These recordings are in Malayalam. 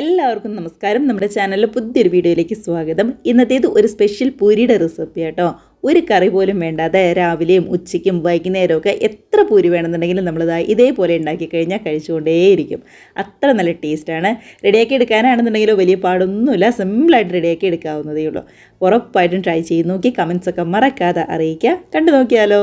എല്ലാവർക്കും നമസ്കാരം. നമ്മുടെ ചാനലിലെ പുതിയൊരു വീഡിയോയിലേക്ക് സ്വാഗതം. ഇന്നത്തേത് ഒരു സ്പെഷ്യൽ പൂരിയുടെ റെസിപ്പി കേട്ടോ ഒരു കറി പോലും വേണ്ടാതെ രാവിലെയും ഉച്ചയ്ക്കും വൈകുന്നേരവും ഒക്കെ എത്ര പൂരി വേണമെന്നുണ്ടെങ്കിലും നമ്മളിതാ ഇതേപോലെ ഉണ്ടാക്കി കഴിഞ്ഞാൽ കഴിച്ചുകൊണ്ടേയിരിക്കും. അത്ര നല്ല ടേസ്റ്റാണ് റെഡിയാക്കി എടുക്കാനാണെന്നുണ്ടെങ്കിലോ വലിയ പാടൊന്നുമില്ല. സിമ്പിളായിട്ട് റെഡിയാക്കി എടുക്കാവുന്നതേ ഉള്ളൂ. ഉറപ്പായിട്ടും ട്രൈ ചെയ്ത് നോക്കി കമൻസൊക്കെ മറക്കാതെ അറിയിക്കുക. കണ്ടു നോക്കിയാലോ?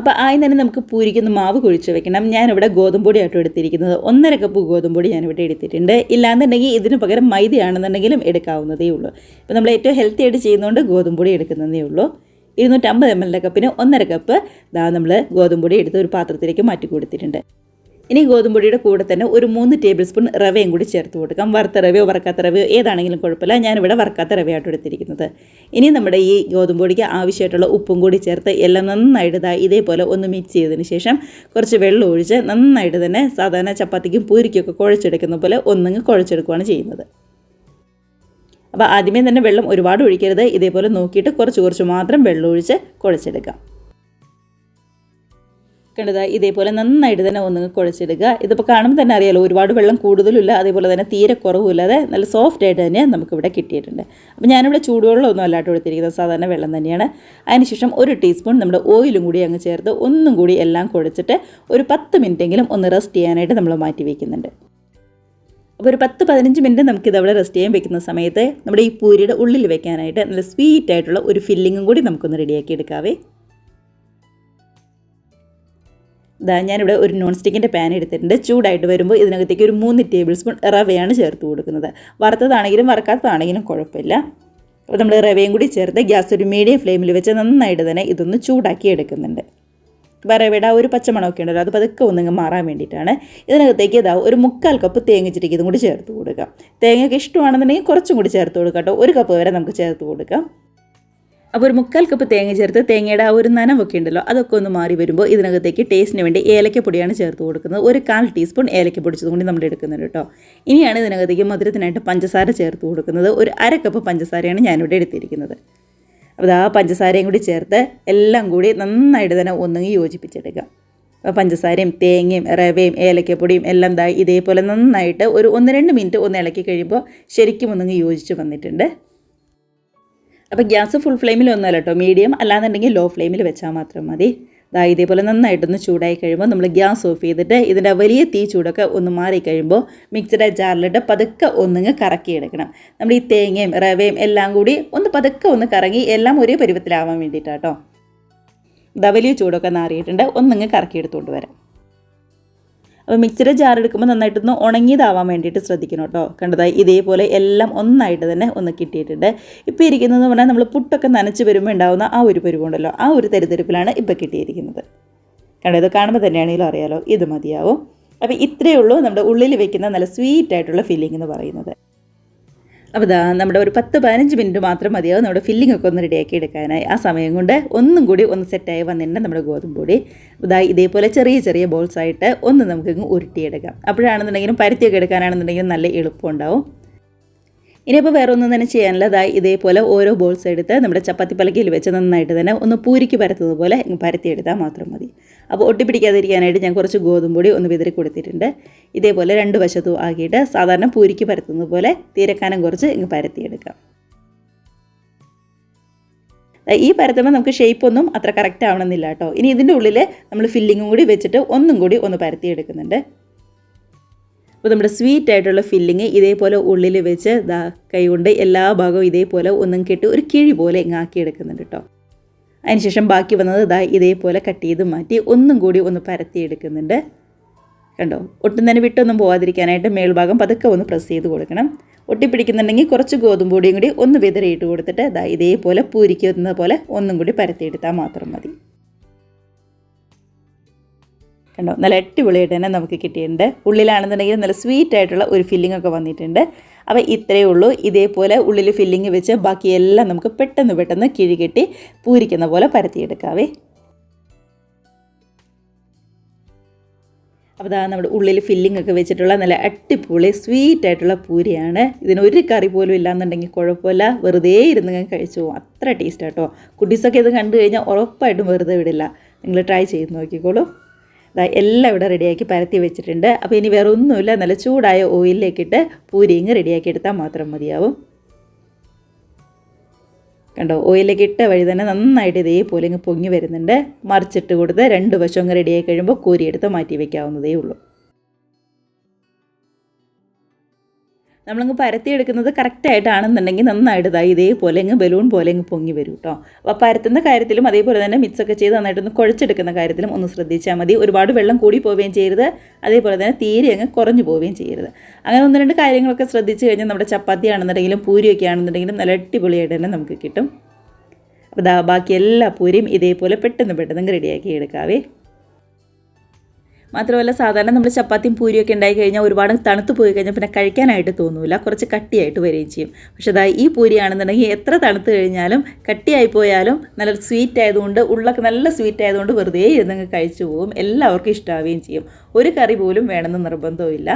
അപ്പോൾ ആദ്യം തന്നെ നമുക്ക് പൂരിക്കുന്ന മാവ് കുഴിച്ച് വെക്കണം. ഞാനിവിടെ ഗോതമ്പൊടിയായിട്ടും എടുത്തിരിക്കുന്നത്. ഒന്നര കപ്പ് ഗോതമ്പൊടി ഞാനിവിടെ എടുത്തിട്ടുണ്ട്. ഇല്ലാന്നുണ്ടെങ്കിൽ ഇതിന് പകരം മൈദയാണെന്നുണ്ടെങ്കിലും എടുക്കാവുന്നതേ ഉള്ളൂ. ഇപ്പോൾ നമ്മൾ ഏറ്റവും ഹെൽത്തി ആയിട്ട് ചെയ്യുന്നതുകൊണ്ട് ഗോതമ്പൊടി എടുക്കുന്നതേ ഉള്ളൂ. ഇരുന്നൂറ്റമ്പത് എം എൽ കപ്പിന് ഒന്നര കപ്പ് ദാ നമ്മൾ ഗോതമ്പൊടി എടുത്ത് ഒരു പാത്രത്തിലേക്ക് മാറ്റി കൊടുത്തിട്ടുണ്ട്. ഇനി ഗോതമ്പൊടിയുടെ കൂടെ തന്നെ ഒരു മൂന്ന് ടേബിൾ സ്പൂൺ റവയും കൂടി ചേർത്ത് കൊടുക്കാം. വറുത്ത റവയോ വറക്കാത്ത റവയോ ഏതാണെങ്കിലും കുഴപ്പമില്ല. ഞാനിവിടെ വറക്കാത്ത റവയായിട്ട് എടുത്തിരിക്കുന്നത്. ഇനി നമ്മുടെ ഈ ഗോതമ്പൊടിക്ക് ആവശ്യമായിട്ടുള്ള ഉപ്പും കൂടി ചേർത്ത് എല്ലാം നന്നായിട്ട് ഇതാ ഇതേപോലെ ഒന്ന് മിക്സ് ചെയ്തതിന് ശേഷം കുറച്ച് വെള്ളം ഒഴിച്ച് നന്നായിട്ട് തന്നെ സാധാരണ ചപ്പാത്തിക്കും പൂരിക്കൊക്കെ കുഴച്ചെടുക്കുന്ന പോലെ ഒന്നങ്ങ് കുഴച്ചെടുക്കുകയാണ് ചെയ്യുന്നത്. അപ്പോൾ ആദ്യമേ തന്നെ വെള്ളം ഒരുപാട് ഒഴിക്കരുത്. ഇതേപോലെ നോക്കിയിട്ട് കുറച്ച് കുറച്ച് മാത്രം വെള്ളം ഒഴിച്ച് കുഴച്ചെടുക്കാം. കണ്ടത് ഇതേപോലെ നന്നായിട്ട് തന്നെ ഒന്ന് കുഴച്ചെടുക്കുക. ഇതിപ്പോൾ കാണുമ്പോൾ തന്നെ അറിയാലോ ഒരുപാട് വെള്ളം കൂടുതലില്ല അതേപോലെ തന്നെ തീരെ കുറവുമില്ലാതെ നല്ല സോഫ്റ്റ് ആയിട്ട് തന്നെ നമുക്കിവിടെ കിട്ടിയിട്ടുണ്ട്. അപ്പോൾ ഞാനിവിടെ ചൂടുവെള്ളമൊന്നും അല്ലാട്ട് കൊടുത്തിരിക്കുന്നത് സാധാരണ വെള്ളം തന്നെയാണ്. അതിനുശേഷം ഒരു ടീസ്പൂൺ നമ്മുടെ ഓയിലും കൂടി അങ്ങ് ചേർത്ത് ഒന്നും കൂടി എല്ലാം കുഴച്ചിട്ട് ഒരു പത്ത് മിനിറ്റെങ്കിലും ഒന്ന് റെസ്റ്റ് ചെയ്യാനായിട്ട് നമ്മൾ മാറ്റി വയ്ക്കുന്നുണ്ട് അപ്പോൾ ഒരു പത്ത് പതിനഞ്ച് മിനിറ്റ് നമുക്കിത് അവിടെ റെസ്റ്റ് ചെയ്യാൻ വെക്കുന്ന സമയത്ത് നമ്മുടെ ഈ പൂരിയുടെ ഉള്ളിൽ വെക്കാനായിട്ട് നല്ല സ്വീറ്റ് ആയിട്ടുള്ള ഒരു ഫില്ലിങ്ങും കൂടി നമുക്കൊന്ന് റെഡിയാക്കി എടുക്കാവേ. ഇതാ ഞാനിവിടെ ഒരു നോൺ സ്റ്റിക്കിന്റെ പാൻ എടുത്തിട്ടുണ്ട്. ചൂടായിട്ട് വരുമ്പോൾ ഇതിനകത്തേക്ക് ഒരു മൂന്ന് ടേബിൾ സ്പൂൺ റവയാണ് ചേർത്ത് കൊടുക്കുന്നത്. വറുത്തതാണെങ്കിലും വറക്കാത്തതാണെങ്കിലും കുഴപ്പമില്ല. അപ്പോൾ നമ്മൾ റവയും കൂടി ചേർത്ത് ഗ്യാസ് ഒരു മീഡിയം ഫ്ലെയിമിൽ വെച്ച് നന്നായിട്ട് തന്നെ ഇതൊന്ന് ചൂടാക്കി എടുക്കുന്നുണ്ട്. ആ ഒരു പച്ചമണമൊക്കെ ഉണ്ടല്ലോ അത് പതുക്കെ ഒന്നിങ്ങ് മാറാൻ വേണ്ടിയിട്ടാണ്. ഇതിനകത്തേക്ക് ഇതാ ഒരു മുക്കാൽ കപ്പ് തേങ്ങ ചിരിക്ക് ഇതും കൂടി ചേർത്ത് കൊടുക്കാം. തേങ്ങയ്ക്ക് ഇഷ്ടമാണെന്നുണ്ടെങ്കിൽ കുറച്ചും കൂടി ചേർത്ത് കൊടുക്കാം കേട്ടോ. ഒരു കപ്പ് വരെ നമുക്ക് ചേർത്ത് കൊടുക്കാം. അപ്പോൾ ഒരു മുക്കാൽ കപ്പ് തേങ്ങ ചേർത്ത് തേങ്ങയുടെ ആ ഒരു നനവൊക്കെ ഉണ്ടല്ലോ അതൊക്കെ ഒന്ന് മാറി വരുമ്പോൾ ഇതിനകത്തേക്ക് ടേസ്റ്റിന് വേണ്ടി ഏലക്കപ്പൊടിയാണ് ചേർത്ത് കൊടുക്കുന്നത്. ഒരു കാൽ ടീസ്പൂൺ ഏലക്ക പൊടിച്ചത് കൊണ്ട് നമ്മൾ എടുക്കുന്നത് കേട്ടോ. ഇനിയാണ് ഇതിനകത്തേക്ക് മധുരത്തിനായിട്ട് പഞ്ചസാര ചേർത്ത് കൊടുക്കുന്നത്. ഒരു അര കപ്പ് പഞ്ചസാരയാണ് ഞാനിവിടെ എടുത്തിരിക്കുന്നത്. അപ്പോൾ ആ പഞ്ചസാരയും കൂടി ചേർത്ത് എല്ലാം കൂടി നന്നായിട്ട് തന്നെ ഒന്നുങ്ങി യോജിപ്പിച്ചെടുക്കുക അപ്പോൾ പഞ്ചസാരയും തേങ്ങയും റവയും ഏലക്കപ്പൊടിയും എല്ലാം ദാ ഇതേപോലെ നന്നായിട്ട് ഒരു ഒന്ന് രണ്ട് മിനിറ്റ് ഒന്ന് ഇളക്കി കഴിയുമ്പോൾ ശരിക്കും ഒന്നുങ്ങി യോജിച്ച് വന്നിട്ടുണ്ട്. അപ്പോൾ ഗ്യാസ് ഫുൾ ഫ്ലെയിമിൽ ഒന്നുമല്ല കേട്ടോ മീഡിയം അല്ലാന്നുണ്ടെങ്കിൽ ലോ ഫ്ലെയിമിൽ വെച്ചാൽ മാത്രം മതി. ദാ ഇതേപോലെ നന്നായിട്ടൊന്ന് ചൂടായി കഴിയുമ്പോൾ നമ്മൾ ഗ്യാസ് ഓഫ് ചെയ്തിട്ട് ഇതിന്റെ വലിയ തീ ചൂടൊക്കെ ഒന്ന് മാറി കഴിയുമ്പോൾ മിക്സഡ് ജാറിലിട്ട് പതുക്കെ ഒന്നിങ്ങ് കറക്കിയെടുക്കണം. നമ്മൾ ഈ തേങ്ങയും റവയും എല്ലാം കൂടി ഒന്ന് പതുക്കെ ഒന്ന് കറങ്ങി എല്ലാം ഒരേ പരുവത്തിലാവാൻ വേണ്ടിയിട്ടാട്ടോ ഇതാ വലിയ ചൂടൊക്കെ നാറിയിട്ടുണ്ട്. ഒന്നിങ്ങ് കറക്കിയെടുത്തുകൊണ്ട് വരാം. അപ്പോൾ മിക്സിയുടെ ജാർ എടുക്കുമ്പോൾ നന്നായിട്ടൊന്ന് ഉണങ്ങിയതാവാൻ വേണ്ടിയിട്ട് ശ്രദ്ധിക്കണം കേട്ടോ. കണ്ടതായി ഇതേപോലെ എല്ലാം ഒന്നായിട്ട് തന്നെ ഒന്ന് കിട്ടിയിട്ടുണ്ട്. ഇപ്പോൾ ഇരിക്കുന്നതെന്ന് പറഞ്ഞാൽ നമ്മൾ പുട്ടൊക്കെ നനച്ച് വരുമ്പോൾ ഉണ്ടാകുന്ന ആ ഒരു പരുവുണ്ടല്ലോ ആ ഒരു തരിതരിപ്പിലാണ് ഇപ്പോൾ കിട്ടിയിരിക്കുന്നത്. കണ്ടോ കാണുമ്പോൾ തന്നെയാണെങ്കിലും അറിയാലോ ഇത് മതിയാവും. അപ്പോൾ ഇത്രയേ ഉള്ളൂ നമ്മുടെ ഉള്ളിൽ വെക്കുന്ന നല്ല സ്വീറ്റ് ആയിട്ടുള്ള ഫീലിംഗ് എന്ന് പറയുന്നത്. അപ്പോൾ ഇതാ നമ്മുടെ ഒരു പത്ത് പതിനഞ്ച് മിനിറ്റ് മാത്രം മതിയാവും. നമ്മുടെ ഫില്ലിംഗ് ഒക്കെ ഒന്ന് റെഡിയാക്കി എടുക്കാനായി. ആ സമയം കൊണ്ട് ഒന്നും കൂടി ഒന്ന് സെറ്റായി വന്നിട്ടുണ്ട് നമ്മുടെ ഗോതമ്പ് പൊടി. ഇതാ ഇതേപോലെ ചെറിയ ചെറിയ ബോൾസ് ആയിട്ട് ഒന്ന് നമുക്കിങ്ങ് ഉരുട്ടിയെടുക്കാം. അപ്പോഴാണെന്നുണ്ടെങ്കിലും പരുത്തിയൊക്കെ എടുക്കാനാണെന്നുണ്ടെങ്കിലും നല്ല എളുപ്പമുണ്ടാവും ഇനിയിപ്പോൾ വേറെ ഒന്നും തന്നെ ചെയ്യാനില്ല. അതായത് ഇതേപോലെ ഓരോ ബോൾസ് എടുത്ത് നമ്മുടെ ചപ്പാത്തി പലകയിൽ വെച്ച് നന്നായിട്ട് തന്നെ ഒന്ന് പൂരിക്ക് പരത്തുന്നത് പോലെ പരത്തിയെടുത്താൽ മാത്രം മതി. അപ്പോൾ ഒട്ടിപ്പിടിക്കാതിരിക്കാനായിട്ട് ഞാൻ കുറച്ച് ഗോതമ്പ് പൊടി ഒന്ന് വിതറി കൊടുത്തിട്ടുണ്ട്. ഇതേപോലെ രണ്ട് വശത്തും ആക്കിയിട്ട് സാധാരണ പൂരിക്ക് പരത്തുന്നത് പോലെ തീരക്കാനം കുറച്ച് ഇങ്ങ് പരത്തിയെടുക്കാം. ഈ പരത്തുമ്പോൾ നമുക്ക് ഷേപ്പ് ഒന്നും അത്ര കറക്റ്റ് ആവണമെന്നില്ല കേട്ടോ. ഇനി ഇതിന്റെ ഉള്ളിൽ നമ്മൾ ഫില്ലിങ്ങും കൂടി വെച്ചിട്ട് ഒന്നും കൂടി ഒന്ന് പരത്തിയെടുക്കുന്നുണ്ട്. അപ്പോൾ നമ്മുടെ സ്വീറ്റ് ആയിട്ടുള്ള ഫില്ലിങ് ഇതേപോലെ ഉള്ളിൽ വെച്ച് ദാ കൈകൊണ്ട് എല്ലാ ഭാഗവും ഇതേപോലെ ഒന്നും കെട്ടി ഒരു കിഴി പോലെ ഇങ്ങാക്കി എടുക്കുന്നുണ്ട് കേട്ടോ. അതിനുശേഷം ബാക്കി വന്നത് ഇതാ ഇതേപോലെ കട്ട് ചെയ്ത് മാറ്റി ഒന്നും കൂടി ഒന്ന് പരത്തി എടുക്കുന്നുണ്ട് കണ്ടോ? ഒട്ടും തന്നെ വിട്ടൊന്നും പോകാതിരിക്കാനായിട്ട് മേൽഭാഗം പതുക്കെ ഒന്ന് പ്രസ് ചെയ്ത് കൊടുക്കണം. ഒട്ടിപ്പിടിക്കുന്നുണ്ടെങ്കിൽ കുറച്ച് ഗോതമ്പ് പൊടിയും കൂടി ഒന്ന് വിതറിയിട്ട് കൊടുത്തിട്ട് ഇതാ ഇതേപോലെ പൂരിക്കുന്ന പോലെ ഒന്നും കൂടി പരത്തിയെടുത്താൽ മാത്രം മതി. കണ്ടോ? നല്ല അടിപൊളിയായിട്ട് തന്നെ നമുക്ക് കിട്ടിയിട്ടുണ്ട്. ഉള്ളിലാണെന്നുണ്ടെങ്കിൽ നല്ല സ്വീറ്റ് ആയിട്ടുള്ള ഒരു ഫില്ലിംഗ് ഒക്കെ വന്നിട്ടുണ്ട്. അപ്പോൾ ഇത്രയേ ഉള്ളൂ. ഇതേപോലെ ഉള്ളിൽ ഫില്ലിങ് വെച്ച് ബാക്കിയെല്ലാം നമുക്ക് പെട്ടെന്ന് പെട്ടെന്ന് കിഴികെട്ടി പൂരിക്കുന്ന പോലെ പരത്തിയെടുക്കാവേ. അപ്പോൾ അതാ നമ്മുടെ ഉള്ളിൽ ഫില്ലിംഗ് ഒക്കെ വെച്ചിട്ടുള്ള നല്ല അടിപൊളി സ്വീറ്റ് ആയിട്ടുള്ള പൂരിയാണ്. ഇതിന് ഒരു കറി പോലും ഇല്ലാന്നുണ്ടെങ്കിൽ കുഴപ്പമില്ല. വെറുതെ ഇരുന്ന് കഴിച്ചു. പോകും അത്ര ടേസ്റ്റ് ആട്ടോ കുട്ടീസൊക്കെ ഇത് കണ്ടു കഴിഞ്ഞാൽ ഉറപ്പായിട്ടും വെറുതെ വിടില്ല. നിങ്ങൾ ട്രൈ ചെയ്ത് നോക്കിക്കോളൂ. എല്ലാം ഇവിടെ റെഡിയാക്കി പരത്തി വെച്ചിട്ടുണ്ട്. അപ്പോൾ ഇനി വേറെ ഒന്നുമില്ല. നല്ല ചൂടായ ഓയിലിലേക്കിട്ട് പൂരി ഇങ്ങ് റെഡിയാക്കി എടുത്താൽ മാത്രം മതിയാവും. കണ്ടോ? ഓയിലേക്ക് ഇട്ട വഴി തന്നെ നന്നായിട്ട് ഇതേപോലെ ഇങ്ങ് പൊങ്ങി വരുന്നുണ്ട്. മറിച്ചിട്ട് കൊടുത്ത് രണ്ട് വശം റെഡിയായി കഴിയുമ്പോൾ കോരിയെടുത്ത് മാറ്റി വയ്ക്കാവുന്നതേ ഉള്ളൂ. നമ്മളങ്ങ് പരത്തിയെടുക്കുന്നത് കറക്റ്റായിട്ടാണെന്നുണ്ടെങ്കിൽ നന്നായിട്ട് ഇതാ ഇതേപോലെ അങ്ങ് ബലൂൺ പോലെ അങ്ങ് പൊങ്ങി വരും കേട്ടോ അപ്പോൾ പരത്തുന്ന കാര്യത്തിലും അതേപോലെ തന്നെ മിക്സൊക്കെ ചെയ്ത് നന്നായിട്ടൊന്ന് കുഴച്ചെടുക്കുന്ന കാര്യത്തിലും ഒന്ന് ശ്രദ്ധിച്ചാൽ മതി. ഒരുപാട് വെള്ളം കൂടി പോവുകയും ചെയ്യരുത്. അതേപോലെ തന്നെ തീരെ അങ്ങ് കുറഞ്ഞു പോവുകയും ചെയ്യരുത്. അങ്ങനെ ഒന്ന് രണ്ട് കാര്യങ്ങളൊക്കെ ശ്രദ്ധിച്ചു കഴിഞ്ഞാൽ നമ്മുടെ ചപ്പാത്തി ആണെന്നുണ്ടെങ്കിലും പൂരിയൊക്കെ ആണെന്നുണ്ടെങ്കിലും നല്ല അടിപൊളിയായിട്ട് തന്നെ നമുക്ക് കിട്ടും. അപ്പോൾ ബാക്കി എല്ലാ പൂരിയും ഇതേപോലെ പെട്ടെന്ന് പെട്ടെന്ന് റെഡിയാക്കി എടുക്കാവേ. മാത്രമല്ല സാധാരണ നമ്മൾ ചപ്പാത്തിയും പൂരിയൊക്കെ ഉണ്ടായി കഴിഞ്ഞാൽ ഒരുപാട് തണുത്ത് പോയി കഴിഞ്ഞാൽ പിന്നെ കഴിക്കാനായിട്ട് തോന്നില്ല കുറച്ച് കട്ടിയായിട്ട് വരികയും ചെയ്യും. പക്ഷേ അതാ ഈ പൂരിയാണെന്നുണ്ടെങ്കിൽ എത്ര തണുത്ത് കഴിഞ്ഞാലും കട്ടിയായി പോയാലും നല്ല സ്വീറ്റ് ആയതുകൊണ്ട് ഉള്ളൊക്കെ നല്ല സ്വീറ്റ് ആയതുകൊണ്ട് വെറുതെ ഇരുന്നങ്ങ് കഴിച്ചു പോകും. എല്ലാവർക്കും ഇഷ്ടമാവുകയും ചെയ്യും. ഒരു കറി പോലും വേണമെന്ന് നിർബന്ധമില്ല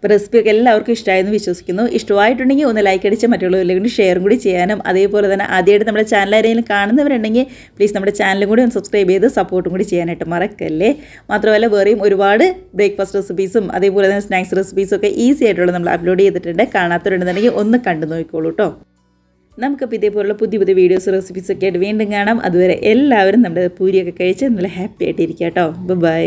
അപ്പോൾ റെസിപ്പിയൊക്കെ എല്ലാവർക്കും ഇഷ്ടമായെന്ന് വിശ്വസിക്കുന്നു. ഇഷ്ടമായിട്ടുണ്ടെങ്കിൽ ഒന്ന് ലൈക്ക് അടിച്ച് മറ്റുള്ളവരിലേക്ക് ഷെയറും കൂടി ചെയ്യാനും അതേപോലെ തന്നെ ആദ്യമായിട്ട് നമ്മുടെ ചാനൽ ആരെങ്കിലും കാണുന്നവരുണ്ടെങ്കിൽ പ്ലീസ് നമ്മുടെ ചാനലും കൂടി ഒന്ന് സബ്സ്ക്രൈബ് ചെയ്ത് സപ്പോർട്ടും കൂടി ചെയ്യാനായിട്ട് മറക്കല്ലേ. മാത്രമല്ല വേറെയും ഒരുപാട് ബ്രേക്ക്ഫാസ്റ്റ് റെസിപ്പീസും അതേപോലെ തന്നെ സ്നാക്സ് റെസിപ്പീസും ഒക്കെ ഈസി ആയിട്ടുള്ള നമ്മൾ അപ്ലോഡ് ചെയ്തിട്ടുണ്ട്. കാണാത്തവരുണ്ടെന്നുണ്ടെങ്കിൽ ഒന്ന് കണ്ടു നോക്കിക്കോളൂ കേട്ടോ നമുക്കിപ്പോൾ ഇതേപോലുള്ള പുതിയ പുതിയ വീഡിയോസ് റെസിപ്പീസൊക്കെ ആയിട്ട് വീണ്ടും കാണാം. അതുവരെ എല്ലാവരും നമ്മുടെ പൂരിയൊക്കെ കഴിച്ച് നല്ല ഹാപ്പി ആയിട്ടിരിക്കാം കേട്ടോ ബൈ